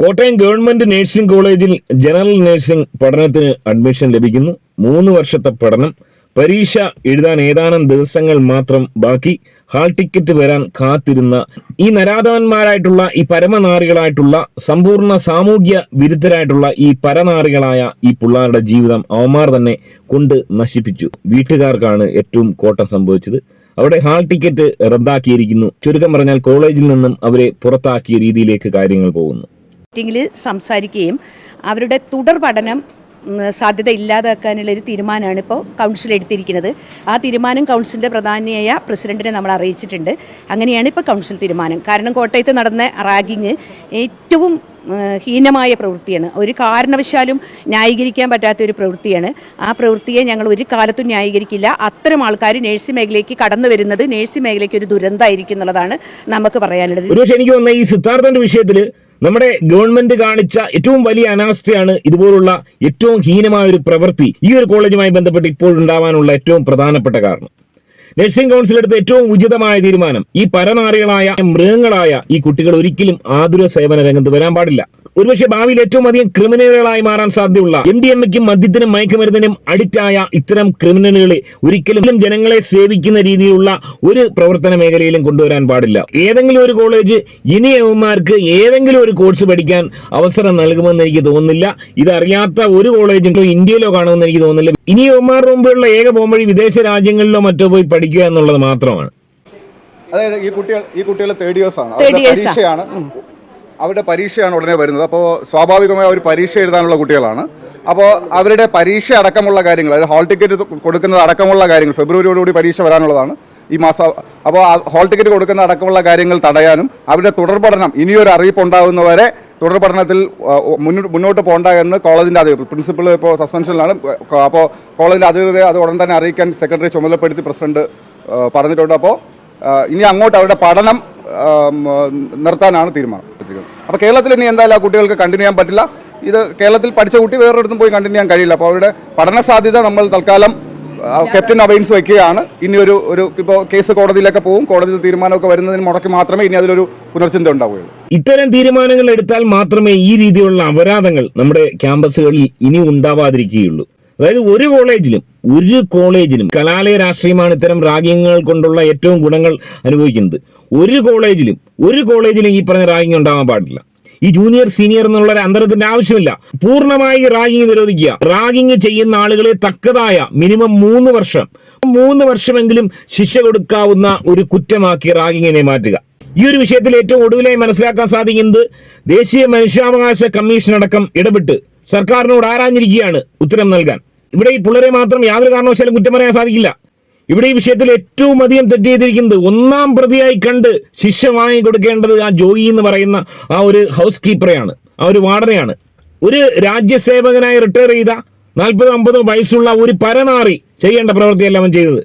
Kottayam government nursing കോളേജിൽ general nursing പഠനത്തിന് admission ലഭിക്കുന്നു. മൂന്ന് വർഷത്തെ പഠനം. പരീക്ഷ എഴുതാൻ ഏതാനും ദിവസങ്ങൾ മാത്രം ബാക്കി. ഹാൾ ടിക്കറ്റ് വരാൻ കാത്തിരുന്ന ഈ നരാധവന്മാരായിട്ടുള്ള ഈ പരമനാറികളായിട്ടുള്ള സമ്പൂർണ സാമൂഹ്യ വിരുദ്ധരായിട്ടുള്ള ഈ പരനാറികളായ ഈ പിള്ളേരുടെ ജീവിതം അവന്മാർ തന്നെ കൊണ്ട് നശിപ്പിച്ചു. വീട്ടുകാർക്കാണ് ഏറ്റവും കോട്ടം സംഭവിച്ചത്. അവിടെ ഹാൾ ടിക്കറ്റ് റദ്ദാക്കിയിരിക്കുന്നു. ചുരുക്കം പറഞ്ഞാൽ കോളേജിൽ നിന്നും അവരെ പുറത്താക്കിയ രീതിയിലേക്ക് കാര്യങ്ങൾ പോകുന്നു. മീറ്റിംഗിൽ സംസാരിക്കുകയും അവരുടെ തുടർ പഠനം സാധ്യത ഇല്ലാതാക്കാനുള്ള ഒരു തീരുമാനമാണ് ഇപ്പോൾ കൗൺസിൽ എടുത്തിരിക്കുന്നത്. ആ തീരുമാനം കൗൺസിലിന്റെ പ്രധാനിയായ പ്രസിഡന്റിനെ നമ്മൾ അറിയിച്ചിട്ടുണ്ട്. അങ്ങനെയാണ് ഇപ്പോൾ കൗൺസിൽ തീരുമാനം. കാരണം കോട്ടയത്ത് നടന്ന റാഗിങ് ഏറ്റവും ഹീനമായ പ്രവൃത്തിയാണ്. ഒരു കാരണവശാലും ന്യായീകരിക്കാൻ പറ്റാത്ത ഒരു പ്രവൃത്തിയാണ്. ആ പ്രവൃത്തിയെ ഞങ്ങൾ ഒരു കാലത്തും ന്യായീകരിക്കില്ല. അത്തരം ആൾക്കാർ നേഴ്സിംഗ് മേഖലയ്ക്ക് കടന്നു വരുന്നത് നേഴ്സിംഗ് മേഖലയ്ക്ക് ഒരു ദുരന്തമായിരിക്കും എന്നുള്ളതാണ് നമുക്ക് പറയാനുള്ളത്. എനിക്ക് തോന്നുന്ന ഈ സിദ്ധാർത്ഥന്റെ വിഷയത്തിൽ നമ്മുടെ ഗവൺമെന്റ് കാണിച്ച ഏറ്റവും വലിയ അനാസ്ഥയാണ് ഇതുപോലുള്ള ഏറ്റവും ഹീനമായ ഒരു പ്രവൃത്തി ഈ ഒരു കോളേജുമായി ബന്ധപ്പെട്ട് ഇപ്പോഴുണ്ടാവാനുള്ള ഏറ്റവും പ്രധാനപ്പെട്ട കാരണം. നഴ്സിംഗ് കൗൺസിൽ എടുത്ത ഏറ്റവും ഉചിതമായ തീരുമാനം ഈ പരനാറികളായ മൃഗങ്ങളായ ഈ കുട്ടികൾ ഒരിക്കലും ആതുര സേവന രംഗത്ത് വരാൻ പാടില്ല. ഒരുപക്ഷെ ഭാവിയിൽ ഏറ്റവും അധികം ക്രിമിനലുകളായി മാറാൻ സാധ്യതയുള്ള എം ഡി എം എക്കും മദ്യത്തിനും മയക്കുമരുന്നിനും അഡിക്റ്റായ ഇത്തരം ക്രിമിനലുകളെ ഒരിക്കലും ജനങ്ങളെ സേവിക്കുന്ന രീതിയിലുള്ള ഒരു പ്രവർത്തന മേഖലയിലും കൊണ്ടുവരാൻ പാടില്ല. ഏതെങ്കിലും ഒരു കോളേജ് ഇനി യവന്മാർക്ക് ഏതെങ്കിലും ഒരു കോഴ്സ് പഠിക്കാൻ അവസരം നൽകുമെന്ന് എനിക്ക് തോന്നുന്നില്ല. ഇതറിയാത്ത ഒരു കോളേജും ഇന്ത്യയിലോ കാണുമെന്ന് എനിക്ക് തോന്നുന്നില്ല. ഇനി യവന്മാരുടെ മുമ്പുള്ള ഏക പോംവഴി വിദേശ രാജ്യങ്ങളിലോ മറ്റോ പോയി പഠിക്കുക എന്നുള്ളത് മാത്രമാണ്. അതായത് ഈ കുട്ടികൾ ഈ കുട്ടികൾ തേർഡ് ഇയേഴ്സ് ആണ്. പരീക്ഷയാണ്. അവരുടെ പരീക്ഷയാണ് ഉടനെ വരുന്നത്. അപ്പോൾ സ്വാഭാവികമായി അവർ പരീക്ഷ എഴുതാനുള്ള കുട്ടികളാണ്. അപ്പോൾ അവരുടെ പരീക്ഷ അടക്കമുള്ള കാര്യങ്ങൾ അതായത് ഹാൾ ടിക്കറ്റ് കൊടുക്കുന്നത് അടക്കമുള്ള കാര്യങ്ങൾ ഫെബ്രുവരിയോടുകൂടി പരീക്ഷ വരാനുള്ളതാണ് ഈ മാസം അപ്പോൾ ഹാൾ ടിക്കറ്റ് കൊടുക്കുന്ന അടക്കമുള്ള കാര്യങ്ങൾ തടയാനും അവരുടെ തുടർ പഠനം ഇനിയൊരു അറിയിപ്പ് ഉണ്ടാകുന്നവരെ തുടർ പഠനത്തിൽ മുന്നോട്ട് പോകണ്ട എന്ന് കോളേജിന്റെ അധികൃതർ പ്രിൻസിപ്പൾ ഇപ്പോൾ സസ്പെൻഷനിലാണ്. അപ്പോൾ കോളേജിന്റെ അധികൃതരെ അത് ഉടൻ തന്നെ അറിയിക്കാൻ സെക്രട്ടറി ചുമതലപ്പെടുത്തി പ്രസിഡന്റ് പറഞ്ഞിട്ടുണ്ട്. അപ്പോൾ ഇനി അങ്ങോട്ട് അവരുടെ പഠനം നിർത്താനാണ് തീരുമാനം. അപ്പോൾ കേരളത്തിൽ ഇനി എന്തായാലും ആ കുട്ടികൾക്ക് കണ്ടിന്യൂ ചെയ്യാൻ പറ്റില്ല. ഇത് കേരളത്തിൽ പഠിച്ച കുട്ടി വേറൊരിടത്തും പോയി കണ്ടിന്യൂ ചെയ്യാൻ കഴിയില്ല. അപ്പോൾ അവരുടെ പഠന സാധ്യത നമ്മൾ തൽക്കാലം ക്യാപ്റ്റൻ അബൈൻസ് വയ്ക്കുകയാണ് ഇനി ഒരു ഒരു ഇപ്പോൾ കേസ് കോടതിയിലൊക്കെ പോകും. കോടതിയിൽ തീരുമാനമൊക്കെ വരുന്നതിന് മുടക്കി മാത്രമേ ഇനി അതിലൊരു പുനർചിന്ത ഉണ്ടാവുകയുള്ളൂ. ഇത്തരം തീരുമാനങ്ങൾ എടുത്താൽ മാത്രമേ ഈ രീതിയിലുള്ള അപരാധങ്ങൾ നമ്മുടെ ക്യാമ്പസുകളിൽ ഇനി ഉണ്ടാവാതിരിക്കുകയുള്ളൂ. അതായത് ഒരു കോളേജിലും ഒരു കോളേജിലും കലാലയ രാഷ്ട്രീയമാണ് ഇത്തരം റാഗിങ്ങൾ കൊണ്ടുള്ള ഏറ്റവും ഗുണങ്ങൾ അനുഭവിക്കുന്നത്. ഒരു കോളേജിലും ഒരു കോളേജിലും ഈ പറഞ്ഞ റാഗിങ് ഉണ്ടാവാൻ പാടില്ല. ഈ ജൂനിയർ സീനിയർ എന്നുള്ള ഒരു അന്തരത്തിന്റെ ആവശ്യമില്ല. പൂർണമായി റാഗിങ് നിരോധിക്കുക. റാഗിങ് ചെയ്യുന്ന ആളുകളെ തക്കതായ മിനിമം മൂന്ന് വർഷം മൂന്ന് വർഷമെങ്കിലും ശിക്ഷ കൊടുക്കാവുന്ന ഒരു കുറ്റമാക്കി റാഗിങ്ങിനെ മാറ്റുക. ഈ ഒരു വിഷയത്തിൽ ഏറ്റവും ഒടുവിലായി മനസ്സിലാക്കാൻ സാധിക്കുന്നത് ദേശീയ മനുഷ്യാവകാശ കമ്മീഷൻ അടക്കം ഇടപെട്ട് സർക്കാരിനോട് ആരാഞ്ഞിരിക്കുകയാണ് ഉത്തരം നൽകാൻ. ഇവിടെ ഈ പിള്ളേരെ മാത്രം യാതൊരു കാരണവശാലും കുറ്റം പറയാൻ സാധിക്കില്ല. ഇവിടെ ഈ വിഷയത്തിൽ ഏറ്റവും അധികം തെറ്റ് ചെയ്തിരിക്കുന്നത് ഒന്നാം പ്രതിയായി കണ്ട് ശിക്ഷ വാങ്ങി കൊടുക്കേണ്ടത് ആ ജോയി എന്ന് പറയുന്ന ആ ഒരു ഹൗസ് കീപ്പറെയാണ് ആ ഒരു വാർഡനെയാണ്. ഒരു രാജ്യസേവകനായി റിട്ടയർ ചെയ്ത നാൽപ്പതോ അമ്പതോ വയസ്സുള്ള ഒരു പരനാറി ചെയ്യേണ്ട പ്രവൃത്തിയല്ല അവൻ ചെയ്തത്.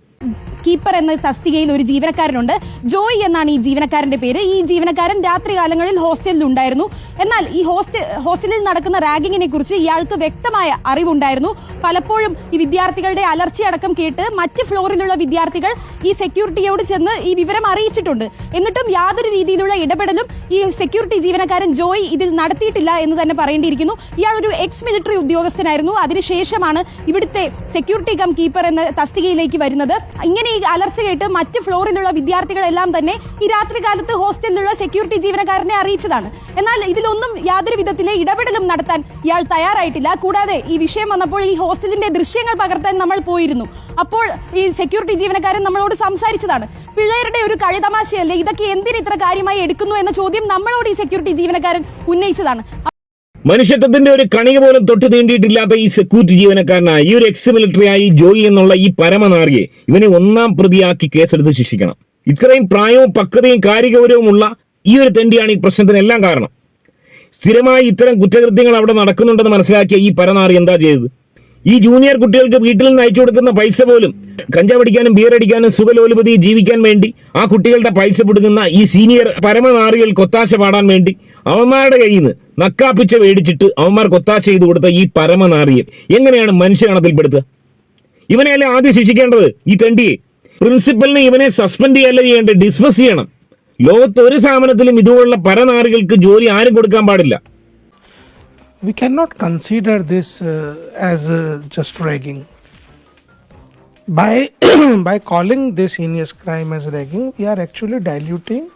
കീപ്പർ എന്ന തസ്തികയിൽ ഒരു ജീവനക്കാരനുണ്ട്. ജോയ് എന്നാണ് ഈ ജീവനക്കാരന്റെ പേര്. ഈ ജീവനക്കാരൻ രാത്രികാലങ്ങളിൽ ഹോസ്റ്റലിൽ ഉണ്ടായിരുന്നു എന്നാൽ ഈ ഹോസ്റ്റൽ ഹോസ്റ്റലിൽ നടക്കുന്ന റാഗിങ്ങിനെ കുറിച്ച് ഇയാൾക്ക് വ്യക്തമായ അറിവുണ്ടായിരുന്നു. പലപ്പോഴും ഈ വിദ്യാർത്ഥികളുടെ അലർച്ചയടക്കം കേട്ട് മറ്റ് ഫ്ലോറിലുള്ള വിദ്യാർത്ഥികൾ ഈ സെക്യൂരിറ്റിയോട് ചെന്ന് ഈ വിവരം അറിയിച്ചിട്ടുണ്ട്. എന്നിട്ടും യാതൊരു രീതിയിലുള്ള ഇടപെടലും ഈ സെക്യൂരിറ്റി ജീവനക്കാരൻ ജോയ് ഇതിൽ നടത്തിയിട്ടില്ല എന്ന് തന്നെ പറയേണ്ടിയിരിക്കുന്നു. ഇയാൾ ഒരു എക്സ് മിലിറ്ററി ഉദ്യോഗസ്ഥനായിരുന്നു. അതിനുശേഷമാണ് ഇവിടുത്തെ സെക്യൂരിറ്റി കം കീപ്പർ എന്ന തസ്തികയിലേക്ക് വരുന്നത്. ഇങ്ങനെ ഈ അലർച്ച കേട്ട് മറ്റ് ഫ്ലോറിലുള്ള വിദ്യാർത്ഥികളെല്ലാം തന്നെ ഈ രാത്രി കാലത്ത് ഹോസ്റ്റലിലുള്ള സെക്യൂരിറ്റി ജീവനക്കാരനെ അറിയിച്ചതാണ്. എന്നാൽ ഇതിലൊന്നും യാതൊരു വിധത്തിലെ ഇടപെടലും നടത്താൻ ഇയാൾ തയ്യാറായിട്ടില്ല. കൂടാതെ ഈ വിഷയം വന്നപ്പോൾ ഈ ഹോസ്റ്റലിന്റെ ദൃശ്യങ്ങൾ പകർത്താൻ നമ്മൾ പോയിരുന്നു. അപ്പോൾ ഈ സെക്യൂരിറ്റി ജീവനക്കാരൻ നമ്മളോട് സംസാരിച്ചതാണ്. പിള്ളേരുടെ ഒരു കളിതമാശയല്ലേ? ഇതൊക്കെ എന്തിന് ഇത്ര കാര്യമായി എടുക്കുന്നു എന്ന ചോദ്യം നമ്മളോട് ഈ സെക്യൂരിറ്റി ജീവനക്കാരൻ ഉന്നയിച്ചതാണ്. മനുഷ്യത്വത്തിന്റെ ഒരു കണിക പോലും തൊട്ട് തീണ്ടിയിട്ടില്ലാത്ത ഈ സെക്യൂരിറ്റി ജീവനക്കാരനായ ഈ ഒരു എക്സ് മിലിറ്ററി ആയി ജോയി എന്നുള്ള ഈ പരമനാറിയെ ഇവനെ ഒന്നാം പ്രതിയാക്കി കേസെടുത്ത് ശിക്ഷിക്കണം. ഇത്രയും പ്രായവും പക്വതയും കാര്യഗൗരവമുള്ള ഈ ഒരു തെണ്ടിയാണ് ഈ പ്രശ്നത്തിന് എല്ലാം കാരണം. സ്ഥിരമായി ഇത്തരം കുറ്റകൃത്യങ്ങൾ അവിടെ നടക്കുന്നുണ്ടെന്ന് മനസ്സിലാക്കിയ ഈ പരനാറി എന്താ ചെയ്തത്? ഈ ജൂനിയർ കുട്ടികൾക്ക് വീട്ടിൽ നിന്ന് അയച്ചു കൊടുക്കുന്ന പൈസ പോലും കഞ്ചാവടിക്കാനും ബിയർ അടിക്കാനും സുഖലോലുപതി ജീവിക്കാൻ വേണ്ടി ആ കുട്ടികളുടെ പൈസ പിടുങ്ങുന്ന ഈ സീനിയർ പരമനാറികൾ കൊത്താശ പാടാൻ വേണ്ടി അവന്മാരുടെ കയ്യിൽ നിന്ന് നക്കാപ്പിച്ച മേടിച്ചിട്ട് അവന്മാർ കൊത്താശ ചെയ്തു കൊടുത്ത ഈ പരമനാറിയൽ എങ്ങനെയാണ് മനുഷ്യഗണത്തിൽപ്പെടുത്തുക ഇവനെയല്ലേ ആദ്യം ശിക്ഷിക്കേണ്ടത് ഈ തെണ്ടിയെ? പ്രിൻസിപ്പലിനെ ഇവനെ സസ്പെൻഡ് ചെയ്യല്ല ചെയ്യേണ്ടത്? ഡിസ്മിസ് ചെയ്യണം. ലോകത്ത് ഒരു സ്ഥാപനത്തിലും ഇതുപോലുള്ള പരനാറികൾക്ക് ജോലി ആരും കൊടുക്കാൻ പാടില്ല. We cannot consider this uh, as uh, just ragging. By by calling this heinous crime as ragging, we are actually diluting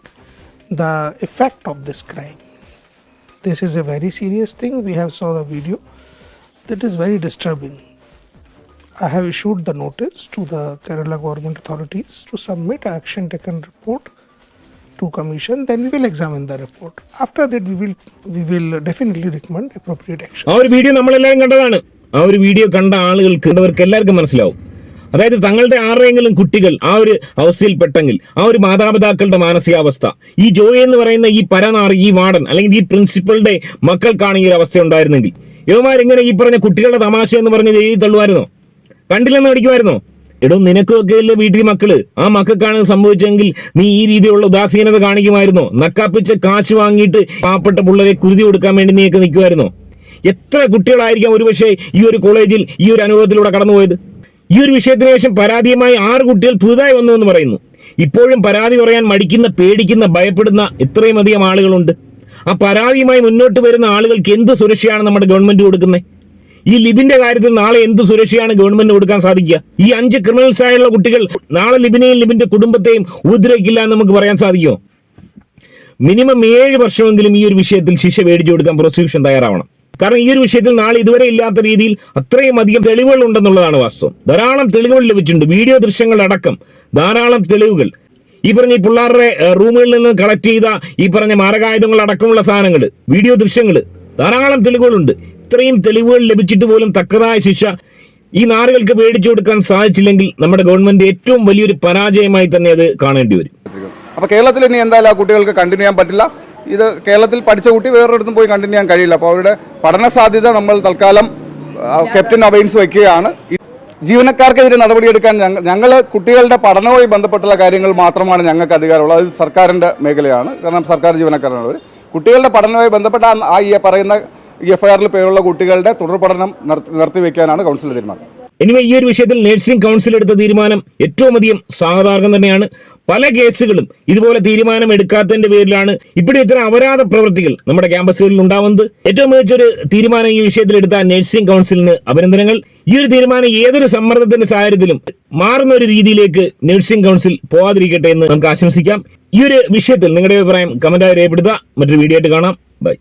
the effect of this crime. This is a very serious thing. We have saw the video. That is very disturbing. I have issued the notice to the Kerala government authorities to submit action taken report to commission. Then we will examine the report. After that, we will we will definitely recommend appropriate action. ആ ഒരു video നമ്മളെല്ലാവരും കണ്ടതാണ് ആ ഒരു video കണ്ട ആളുകൾക്ക് കണ്ടവർക്ക് എല്ലാവർക്കും മനസ്സിലാവും അതായത് തങ്ങളുടെ ആരുടെയെങ്കിലും കുട്ടികൾ ആ ഒരു അവസ്ഥയിൽ പെട്ടെങ്കിൽ ആ ഒരു മാതാപിതാക്കളുടെ മാനസികാവസ്ഥ ഈ ജോയി എന്ന് പറയുന്ന ഈ പരനാറി ഈ വാർഡൻ അല്ലെങ്കിൽ ഈ പ്രിൻസിപ്പളുടെ മക്കൾക്കാണ് ഈ ഒരു അവസ്ഥ ഉണ്ടായിരുന്നെങ്കിൽ ഇവമാരെങ്ങനെ ഈ പറഞ്ഞ കുട്ടികളുടെ തമാശ എന്ന് പറഞ്ഞ് എഴുതി തള്ളുമായിരുന്നോ കണ്ടില്ലെന്ന് പഠിക്കുമായിരുന്നോ എടോ നിനക്കൊക്കെ അല്ലേ വീട്ടിൽ മക്കൾ? ആ മക്കൾക്കാണ് സംഭവിച്ചെങ്കിൽ നീ ഈ രീതിയിലുള്ള ഉദാസീനത കാണിക്കുമായിരുന്നോ? നക്കാപ്പിച്ച കാശ് വാങ്ങിയിട്ട് പാവപ്പെട്ട പിള്ളേരെ കുരുതി കൊടുക്കാൻ വേണ്ടി നീയൊക്കെ നിൽക്കുമായിരുന്നോ? എത്ര കുട്ടികളായിരിക്കാം ഒരുപക്ഷെ ഈ ഒരു കോളേജിൽ ഈ ഒരു അനുഭവത്തിലൂടെ കടന്നുപോയത്? ഈ ഒരു വിഷയത്തിന് ശേഷം പരാതിയുമായി ആറ് കുട്ടികൾ പുതുതായി വന്നു എന്ന് പറയുന്നു. ഇപ്പോഴും പരാതി പറയാൻ മടിക്കുന്ന പേടിക്കുന്ന ഭയപ്പെടുന്ന ഇത്രയും അധികം ആളുകളുണ്ട്. ആ പരാതിയുമായി മുന്നോട്ട് വരുന്ന ആളുകൾക്ക് എന്ത് സുരക്ഷയാണ് നമ്മുടെ ഗവൺമെന്റ് കൊടുക്കുന്നത്? ഈ ലിബിന്റെ കാര്യത്തിൽ നാളെ എന്ത് സുരക്ഷയാണ് ഗവൺമെന്റ് കൊടുക്കാൻ സാധിക്കുക? ഈ അഞ്ച് ക്രിമിനൽസ് ആയുള്ള കുട്ടികൾ നാളെ ലിബിനെയും ലിബിന്റെ കുടുംബത്തെയും ഉപദ്രവിക്കില്ല എന്ന് നമുക്ക് പറയാൻ സാധിക്കുമോ? മിനിമം ഏഴ് വർഷമെങ്കിലും ഈ ഒരു വിഷയത്തിൽ ശിക്ഷ മേടിച്ചു കൊടുക്കാൻ പ്രോസിക്യൂഷൻ തയ്യാറാവണം. കാരണം ഈ ഒരു വിഷയത്തിൽ നാളെ ഇതുവരെ ഇല്ലാത്ത രീതിയിൽ അത്രയും അധികം തെളിവുകൾ ഉണ്ടെന്നുള്ളതാണ് വാസ്തവം. ധാരാളം തെളിവുകൾ ലഭിച്ചിട്ടുണ്ട്. വീഡിയോ ദൃശ്യങ്ങൾ അടക്കം. ധാരാളം തെളിവുകൾ. ഈ പറഞ്ഞ ഈ പിള്ളേരുടെ റൂമുകളിൽ നിന്ന് കളക്ട് ചെയ്ത ഈ പറഞ്ഞ മാരകായുധങ്ങൾ അടക്കമുള്ള സാധനങ്ങൾ വീഡിയോ ദൃശ്യങ്ങൾ ധാരാളം തെളിവുകളുണ്ട്. ഇത്രയും തെളിവുകൾ ലഭിച്ചിട്ട് പോലും തക്കതായ ശിക്ഷ ഈ നാറുകൾക്ക് മേടിച്ചു കൊടുക്കാൻ സാധിച്ചില്ലെങ്കിൽ നമ്മുടെ ഗവൺമെന്റ് ഏറ്റവും വലിയൊരു പരാജയമായി തന്നെ അത് കാണേണ്ടി വരും. അപ്പോൾ കേരളത്തിൽ ഇനി എന്തായാലും ആ കുട്ടികൾക്ക് കണ്ടിന്യൂ ചെയ്യാൻ പറ്റില്ല. ഇത് കേരളത്തിൽ പഠിച്ച കുട്ടി വേറൊരിടത്തും പോയി കണ്ടിന്യൂ ചെയ്യാൻ കഴിയില്ല. അപ്പോൾ അവരുടെ പഠന സാധ്യത നമ്മൾ തൽക്കാലം ക്യാപ്റ്റൻ അവൈൻസ് വയ്ക്കുകയാണ്. ഈ ജീവനക്കാർക്കെതിരെ നടപടിയെടുക്കാൻ ഞങ്ങൾ കുട്ടികളുടെ പഠനവുമായി ബന്ധപ്പെട്ടുള്ള കാര്യങ്ങൾ മാത്രമാണ് ഞങ്ങൾക്ക് അധികാരമുള്ളത്. അത് സർക്കാരിന്റെ മേഖലയാണ്. കാരണം സർക്കാർ ജീവനക്കാരാണ് അവർ കുട്ടികളുടെ പഠനവുമായി ബന്ധപ്പെട്ട ആ ഈ പറയുന്ന ഈ എഫ് ഐ ആറിൽ പേരുള്ള കുട്ടികളുടെ തുടർ പഠനം നിർത്തി നിർത്തിവെക്കാനാണ് കൗൺസിൽ തീരുമാനം. എനിവേ ഈ ഒരു വിഷയത്തിൽ നഴ്സിംഗ് കൗൺസിൽ എടുത്ത തീരുമാനം ഏറ്റവും അധികം സാധാരണ തന്നെയാണ്. പല കേസുകളും ഇതുപോലെ തീരുമാനം എടുക്കാത്തതിന്റെ പേരിലാണ് ഇവിടെ ഇത്തരം അപരാധ പ്രവൃത്തികൾ നമ്മുടെ ക്യാമ്പസുകളിൽ ഉണ്ടാവുന്നത്. ഏറ്റവും മികച്ചൊരു തീരുമാനം ഈ വിഷയത്തിൽ എടുത്ത നഴ്സിംഗ് കൗൺസിലിന് അഭിനന്ദനങ്ങൾ. ഈ ഒരു തീരുമാനം ഏതൊരു സമ്മർദ്ദത്തിന്റെ സാഹചര്യത്തിലും മാറുന്ന ഒരു രീതിയിലേക്ക് നഴ്സിംഗ് കൗൺസിൽ പോവാതിരിക്കട്ടെ എന്ന് നമുക്ക് ആശംസിക്കാം. ഈ ഒരു വിഷയത്തിൽ നിങ്ങളുടെ അഭിപ്രായം കമന്റായി രേഖപ്പെടുത്തുക. മറ്റൊരു വീഡിയോ ആയിട്ട് കാണാം. ബൈ